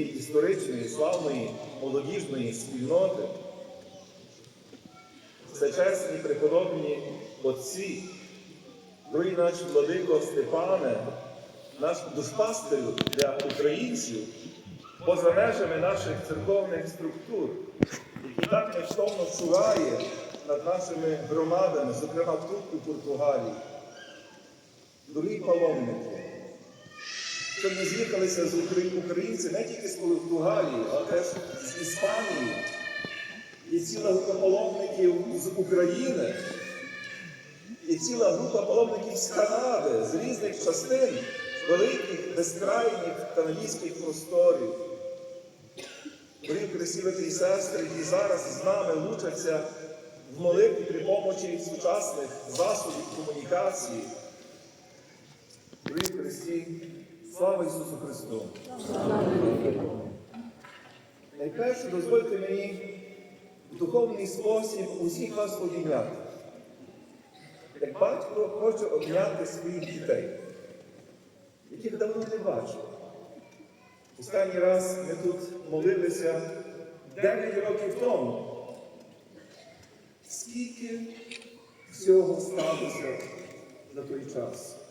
історичної, славної, молодіжної спільноти. Всечесні преподобні отці, дорогі наш владико Степане, наш душпастирю для українців поза межами наших церковних структур, який так невтомно чуває над нашими громадами, зокрема тут у Португалії. Дорогі паломники, Сьогодні з'їхалися з Украї- українці не тільки з Португалії, а теж з Іспанії. Є ціла група паломників з України, є ціла група паломників з Канади, з різних частин великих, безкрайніх канадських просторів. Дорогі Христі, брати і сестри, які зараз з нами лучаться в молитві при помочі сучасних засобів комунікації. Дорогі Христі, слава Ісусу Христу! Найперше дозвольте мені в духовний спосіб усіх вас обійняти. Як батько хоче обняти своїх дітей, яких давно не бачив. Останній раз ми тут молилися 9 років тому. Скільки всього сталося за той час?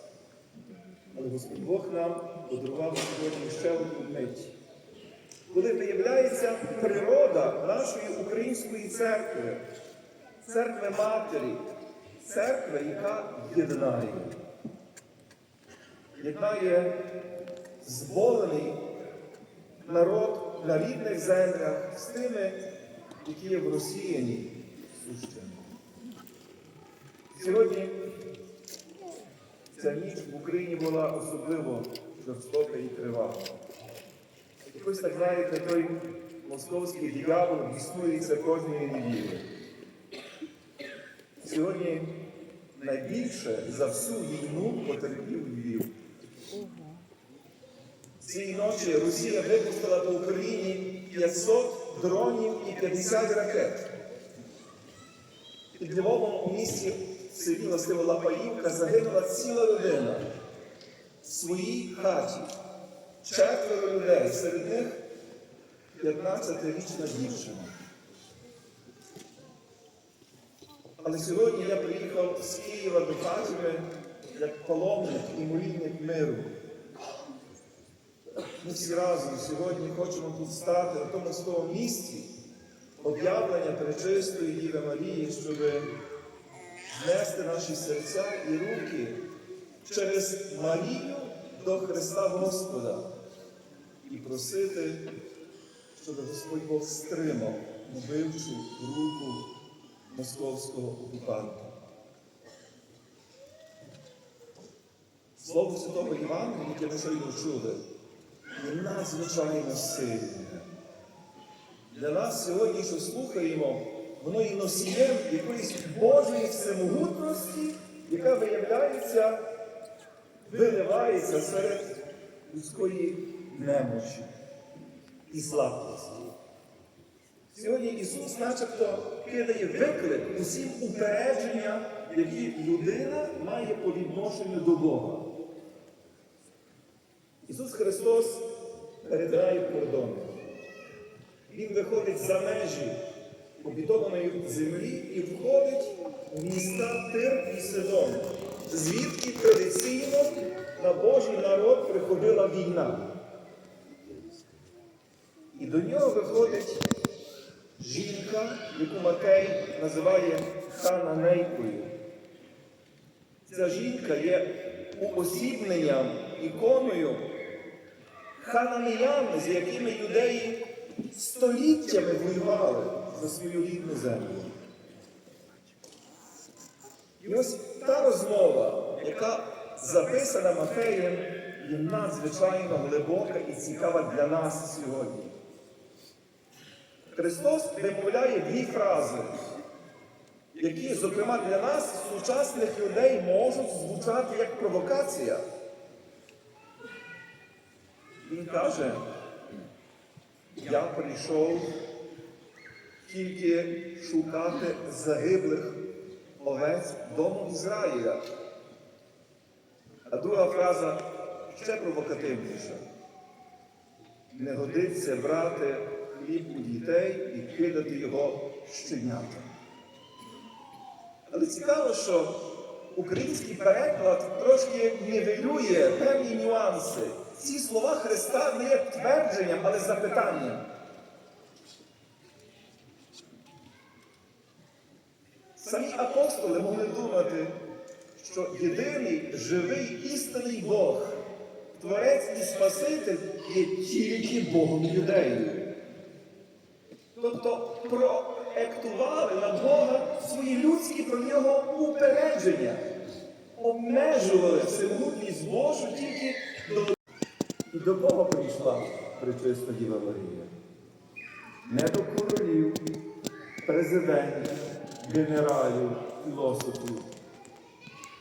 Але Господь Бог нам подарував сьогодні ще одну мить. Коли виявляється природа нашої української церкви, церкви Матері, церкви, яка єднає, єднає зболений народ на рідних землях з тими, які є в Росіяні сущими. Сьогодні Ця ніч в Україні була особливо жорстока і тривала. Якось так знаєте, той московський диявол існується кожної неділі. Сьогодні найбільше за всю війну потерпів Львів. Цієї ночі Росія випустила по Україні 500 дронів і 50 ракет. Під Львовом у місті в селі Лапаївка загинула ціла людина в своїй хаті. Четверо людей, серед них 15-річна дівчина. Але сьогодні я приїхав з Києва до Фатіми як паломник і молільник миру. Ми всі разом сьогодні хочемо тут стати на тому місці об'явлення Пречистої Діви Марії, щоб знести наші серця і руки через Марію до Христа Господа і просити, щоб Господь Бог стримав вбивчу руку московського окупанта. Слово Святого Євангелія, яке ми щойно чули, є надзвичайно сильне. Для нас сьогодні, що слухаємо, воно є носієм якоїсь Божої всемогутності, яка виявляється, виливається серед людської немочі і слабкості. Сьогодні Ісус начебто кидає виклик усім упередженням, які людина має по відношенню до Бога. Ісус Христос перетинає кордони. Він виходить за межі обітованої землі і входить в міста Тир і Сидон, звідки традиційно на Божий народ приходила війна. І до нього виходить жінка, яку Матей називає хананейкою. Ця жінка є уосібненням, іконою хананеян, з якими юдеї століттями воювали за свою рідну землю. І ось та розмова, яка записана Матеєм, є надзвичайно глибока і цікава для нас сьогодні. Христос вимовляє дві фрази, які, зокрема, для нас, сучасних людей, можуть звучати як провокація. Він каже, я прийшов тільки шукати загиблих овець дому Ізраїля. А друга фраза ще провокативніша. не годиться брати хліб у дітей і кидати його щенятам. Але цікаво, що український переклад трошки нівелює певні нюанси. Ці слова Христа не є твердженням, але запитанням. Самі апостоли могли думати, що єдиний живий істинний Бог, Творець і Спаситель є тільки Богом юдеїв. Тобто проектували на Бога свої людські про нього упередження, обмежували всемогутність Божу тільки до. І до кого прийшла причисна Діва Марія? Не до королів, президентів, генералів, філософів,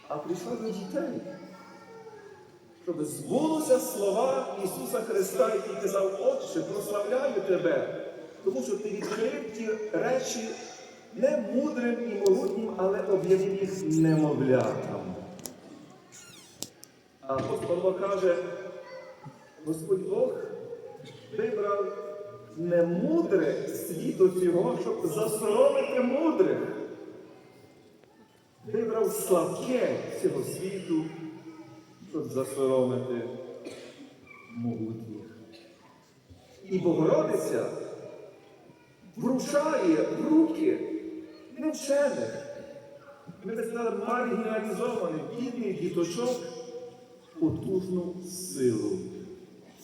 а прийшла до дітей. Щоб збулося слова Ісуса Христа, який казав, Отче, прославляю тебе, тому що ти відкрив ті речі не мудрим і могутнім, але об'явив їх немовлятам. А Павло каже, Господь Бог вибрав не мудре світу цього, щоб засоромити мудрих. Вибрав слабке цього світу, щоб засоромити могутніх. І Богородиця вручає в руки невчених, ми би сказали, маргіналізованих, бідних діточок потужну силу,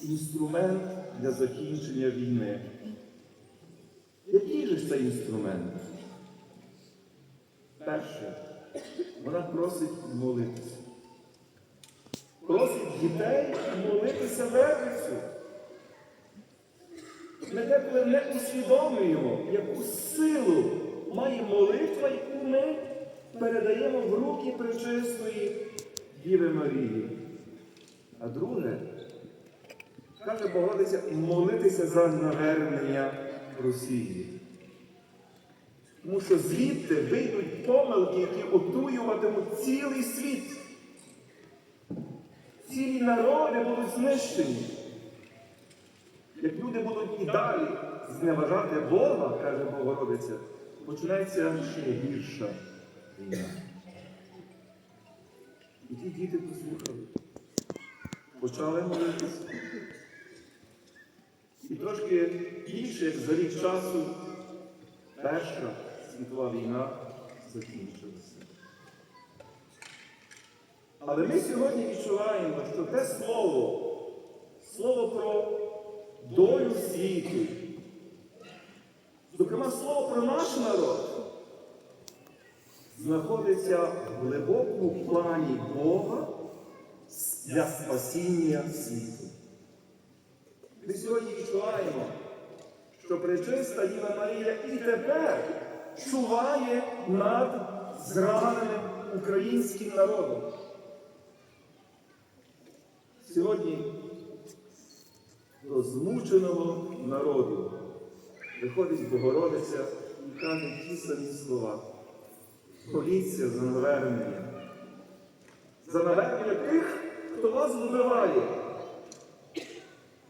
інструмент для закінчення війни. Який же це інструмент? Перше, вона просить молитися. Просить дітей молитися вервицю. Ми деколи не усвідомлюємо, яку силу має молитва, яку ми передаємо в руки пречистої Діви Марії. А друге, каже Богородиця, молитися за навернення Росії. Тому що звідти вийдуть помилки, які отруюватимуть цілий світ. Цілі народи будуть знищені. Як люди будуть і далі зневажати Бога, каже Богородиця, починається ще гірша війна. І ті діти послухали. Почали молитися. І трошки більше, як за рік часу, Перша світова війна закінчилася. Але ми сьогодні відчуваємо, що те слово, слово про долю світу, зокрема слово про наш народ, знаходиться в глибокому плані Бога для спасіння світу. Ми сьогодні відчуваємо, що пречиста Діва Марія і тепер чуває над зраненим українським народом. Сьогодні до змученого народу виходить Богородиця і каже ті самі слова. Моліться за навернення. За навернення тих, хто вас вбиває.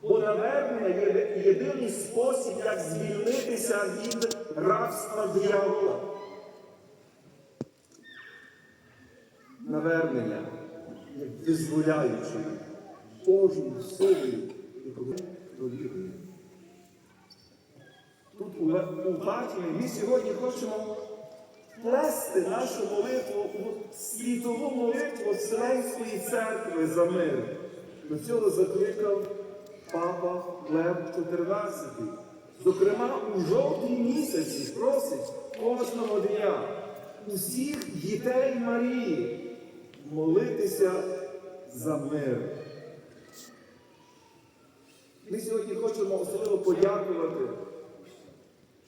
Бо навернення є єдиний спосіб, як звільнитися від рабства диявола. Навернення, як визволяючи кожну силу, яку довірує. Тут у, у ми сьогодні хочемо плести нашу молитву у світову молитву Вселенської церкви за мир. До цього закликав Папа Лев XIV. Зокрема, у жовтні місяці просить кожного дня усіх дітей Марії молитися за мир. Ми сьогодні хочемо особливо подякувати,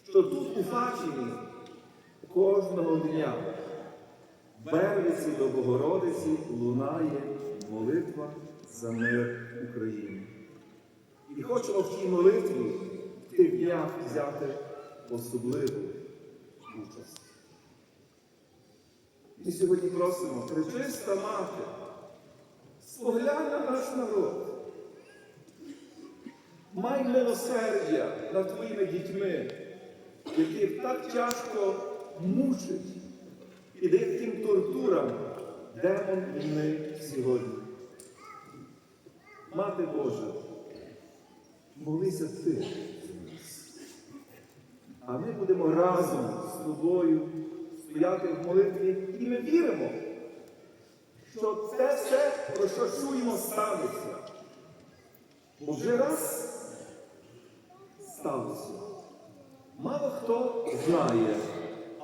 що тут у Фатімі кожного дня в Бервиці до Богородиці лунає молитва за мир України. І хочемо в тій молитві в тих взяти особливу участь. Ми сьогодні просимо, пречиста мати, споглянь на наш народ. Май милосердя над твоїми дітьми, яких так тяжко мучить і де тим тортурам демон війни сьогодні. Мати Божа, молися ти за нас. А ми будемо разом з тобою стояти в молитві, і ми віримо, що це все, про що чуємо, станеться. Вже раз сталося. Мало хто знає,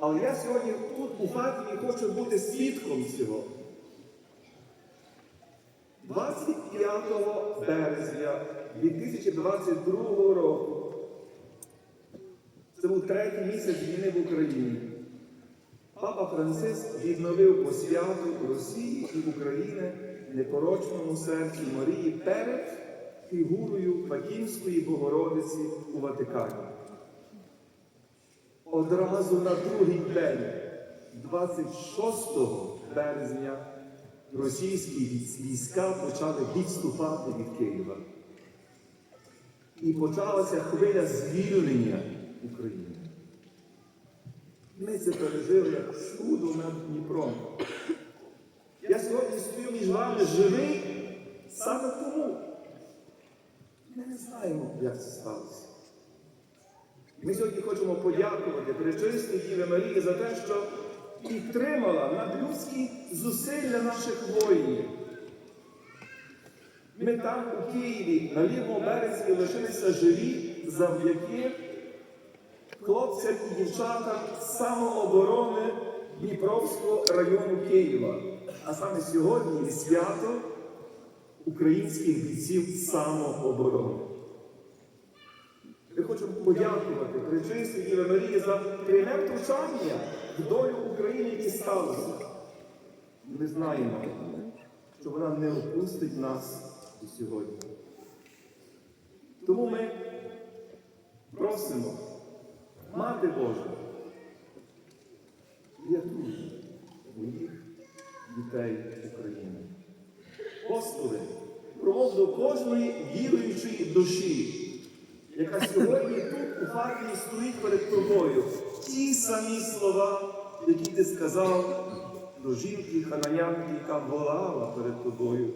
але я сьогодні тут у Харкові хочу бути свідком цього. 25 березня 2022 року. Це був третій місяць війни в Україні. Папа Франциск відновив посвяту Росії і України непорочному серцю Марії перед фігурою Фатімської Богородиці у Ватикані. Одразу на другий день, 26 березня, російські війська почали відступати від Києва. І почалася хвиля звільнення України. Ми це пережили як чудо над Дніпром. Я сьогодні стою між вами живий саме тому. Ми не знаємо, як це сталося. Ми сьогодні хочемо подякувати Пречистій Діві Марії за те, що підтримала надлюдські зусилля наших воїнів. Ми там у Києві на лівому березі лишилися живі завдяки хлопцям і дівчатам самооборони Дніпровського району Києва. А саме сьогодні свято українських бійців самооборони. Ми хочемо подякувати Пречистій Діві Марії за пряме втручання в долю України, які сталося. Ми знаємо, що вона не опустить нас і сьогодні. Тому ми просимо, Мати Божа, рятуй моїх дітей України. Господи, промов до кожної віруючої душі, яка сьогодні тут у Харкові стоїть перед тобою. Ті самі слова, які ти сказав до жінки хананянки, яка волала перед тобою.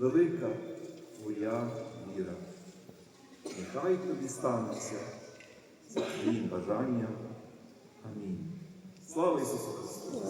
Велика твоя віра. Нехай тобі станеться за твоїм бажанням. Амінь. Слава Ісусу Христу!